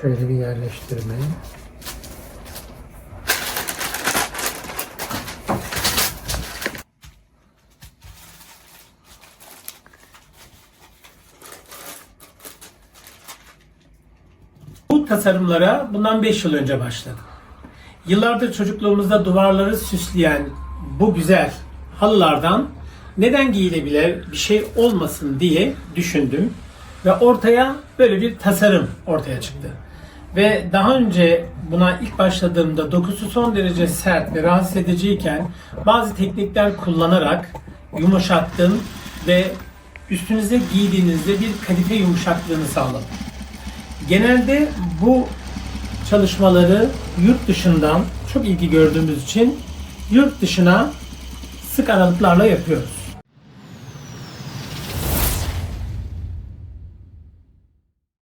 Şöyle bir yerleştirme. Bu tasarımlara bundan 5 yıl önce başladım. Yıllardır çocukluğumuzda duvarları süsleyen bu güzel halılardan neden giyilebilir bir şey olmasın diye düşündüm ve ortaya böyle bir tasarım ortaya çıktı. Ve daha önce buna ilk başladığımda dokusu son derece sert ve rahatsız ediciyken bazı teknikler kullanarak yumuşattım ve üstünüze giydiğinizde bir kadife yumuşaklığını sağladım. Genelde bu çalışmaları yurt dışından çok ilgi gördüğümüz için yurt dışına sık aralıklarla yapıyoruz.